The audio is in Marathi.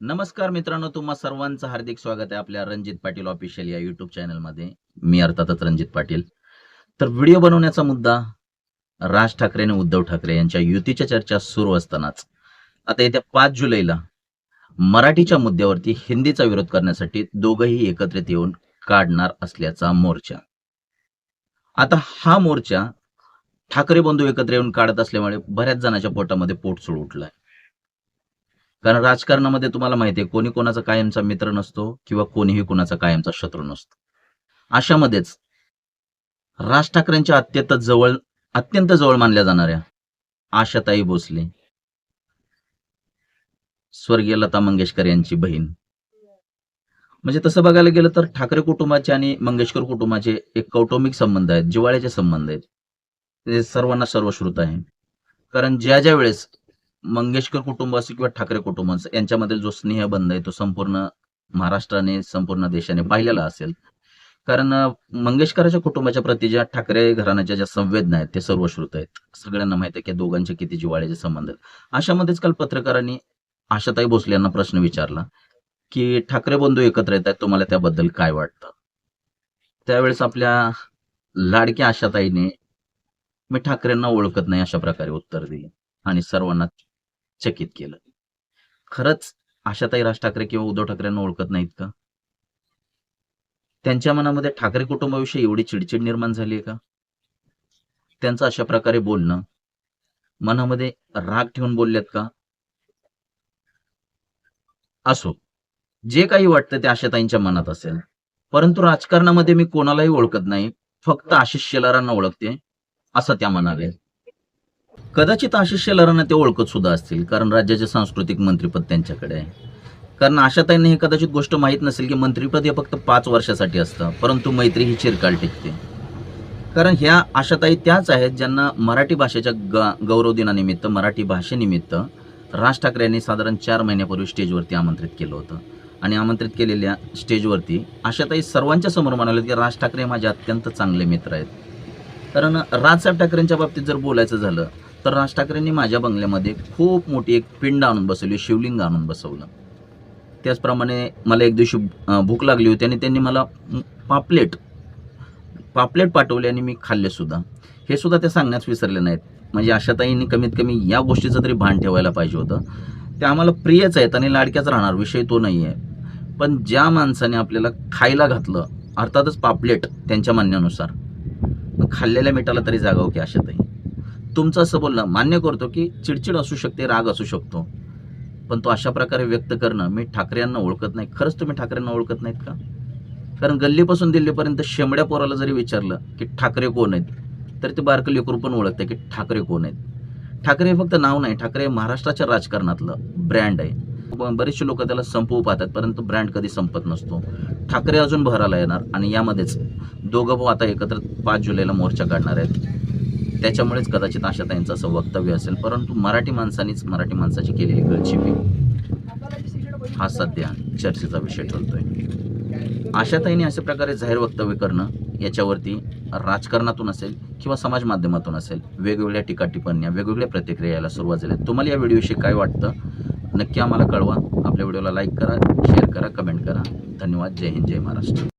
नमस्कार मित्रांनो तुम्हा सर्वांचं हार्दिक स्वागत आहे आपल्या रणजित पाटील ऑफिशियल या युट्यूब चॅनलमध्ये मी अर्थातच रणजित पाटील. तर व्हिडिओ बनवण्याचा मुद्दा राज ठाकरे आणि उद्धव ठाकरे यांच्या युतीच्या चर्चा सुरू असतानाच. आता येत्या पाच जुलैला मराठीच्या मुद्द्यावरती हिंदीचा विरोध करण्यासाठी दोघंही एकत्रित येऊन काढणार असल्याचा मोर्चा. आता हा मोर्चा ठाकरे बंधू एकत्र येऊन काढत असल्यामुळे बऱ्याच जणांच्या पोटामध्ये पोट सोड उठलाय. कारण राजकारणामध्ये तुम्हाला माहिती आहे कोणी कोणाचा कायमचा मित्र नसतो किंवा कोणीही कोणाचा कायमचा शत्रू नसतो. अशामध्येच राज ठाकरेंच्या अत्यंत जवळ अत्यंत जवळ मानल्या जाणाऱ्या आशाताई भोसले स्वर्गीय लता मंगेशकर यांची बहीण. म्हणजे तसं बघायला गेलं तर ठाकरे कुटुंबाचे आणि मंगेशकर कुटुंबाचे एक कौटुंबिक संबंध आहेत जिव्हाळ्याचे संबंध आहेत. ते सर्वांना सर्वश्रुत आहे. कारण ज्या ज्या वेळेस मंगेशकर कुटुंब असो किंवा ठाकरे कुटुंब असो यांच्यामध्ये जो स्नेहबंध आहे तो संपूर्ण महाराष्ट्राने संपूर्ण देशाने पाहिलेला असेल. कारण अं, मंगेशकराच्या कुटुंबाच्या प्रती ज्या ठाकरे घराण्याच्या ज्या संवेदना आहेत ते सर्वश्रुत आहेत. सगळ्यांना माहिती आहे की दोघांचे किती जिवाळ्याचे संबंध आहेत. अशामध्येच काल पत्रकारांनी आशाताई भोसले यांना प्रश्न विचारला की ठाकरे बंधू एकत्र येत आहेत तुम्हाला त्याबद्दल काय वाटतं? त्यावेळेस आपल्या लाडक्या आशाताईने मी ठाकरेंना ओळखत नाही अशा प्रकारे उत्तर दिले. आणि सर्वांना चकित केलं. खरंच आशाताई राज ठाकरे किंवा उद्धव ठाकरेंना ओळखत नाहीत का? त्यांच्या मनामध्ये ठाकरे कुटुंबाविषयी एवढी चिडचिड निर्माण झाली आहे का? त्यांचं अशा प्रकारे बोलणं मनामध्ये राग ठेवून बोललेत का? असो जे काही वाटतं ते आशाताईंच्या मनात असेल. परंतु राजकारणामध्ये मी कोणालाही ओळखत नाही फक्त आशिष शेलारांना ओळखते असं त्या म्हणाले कदाचित आशिष शेलारांना ते ओळखत सुद्धा असतील कारण राज्याचे सांस्कृतिक मंत्रीपद त्यांच्याकडे आहे. कारण आशाताईंना हे कदाचित गोष्ट माहीत नसेल की मंत्रीपद हे फक्त पाच वर्षासाठी असतं परंतु मैत्री ही चिरकाल टिकते. कारण ह्या आशाताई त्याच आहेत ज्यांना मराठी भाषेच्या ग गौरव दिनानिमित्त मराठी भाषेनिमित्त राज ठाकरे यांनी साधारण चार महिन्यापूर्वी स्टेजवरती आमंत्रित केलं होतं. आणि आमंत्रित केलेल्या स्टेजवरती आशाताई सर्वांच्या समोर म्हणाले की राज ठाकरे माझे अत्यंत चांगले मित्र आहेत. कारण राजसाहेब ठाकरेंच्या बाबतीत जर बोलायचं झालं तर राज ठाकरेंनी माझ्या बंगल्यामध्ये खूप मोठी एक पिंड आणून बसवली शिवलिंग आणून बसवलं. त्याचप्रमाणे मला एक दिवशी भूक लागली होती आणि त्यांनी मला पापलेट पापलेट पाठवले आणि मी खाल्लेसुद्धा हे सुद्धा ते सांगण्यास विसरले नाहीत. म्हणजे आशाताईंनी कमीत कमी या गोष्टीचं तरी भान ठेवायला पाहिजे होतं. ते आम्हाला प्रियच आहेत आणि लाडक्याच राहणार विषय तो नाही आहे पण ज्या माणसाने आपल्याला खायला घातलं अर्थातच पापलेट त्यांच्या म्हणण्यानुसार खाल्लेल्या मिठाला तरी जागाव की आशाताई. तुमचं असं बोलणं मान्य करतो की चिडचिड असू शकते राग असू शकतो. पण तो अशा प्रकारे व्यक्त करणं मी ठाकरे यांना ओळखत नाही. खरंच तुम्ही ठाकरेंना ओळखत नाहीत का? कारण गल्लीपासून दिल्लीपर्यंत शेमड्या पोराला जरी विचारलं की ठाकरे कोण आहेत तर ते बारकं लेकरू पण ओळखते की ठाकरे कोण आहेत. ठाकरे हे फक्त नाव नाही ठाकरे हे महाराष्ट्राच्या राजकारणातलं ब्रँड आहे. बरेचसे लोक त्याला संपवू पाहतात परंतु ब्रँड कधी संपत नसतो. ठाकरे अजून भरायला येणार आणि यामध्येच दोघं भाऊ आता एकत्र पाच जुलैला मोर्चा काढणार आहेत. त्याच्यामुळेच कदाचित आशाताईंचं असं वक्तव्य असेल. परंतु मराठी माणसानेच मराठी माणसाची केलेली गळचिपी हा सध्या चर्चेचा विषय ठरतोय. आशाताईने अशा प्रकारे जाहीर वक्तव्य करणं याच्यावरती राजकारणातून असेल किंवा समाज माध्यमातून असेल वेगवेगळ्या टीका टिप्पण्या वेगवेगळ्या प्रतिक्रिया यायला सुरुवात झाली. तुम्हाला या व्हिडिओविषयी काय वाटतं? नक्की आम्हाला कळवा. आपल्या व्हिडिओला लाईक करा शेअर करा कमेंट करा. धन्यवाद. जय हिंद जय महाराष्ट्र.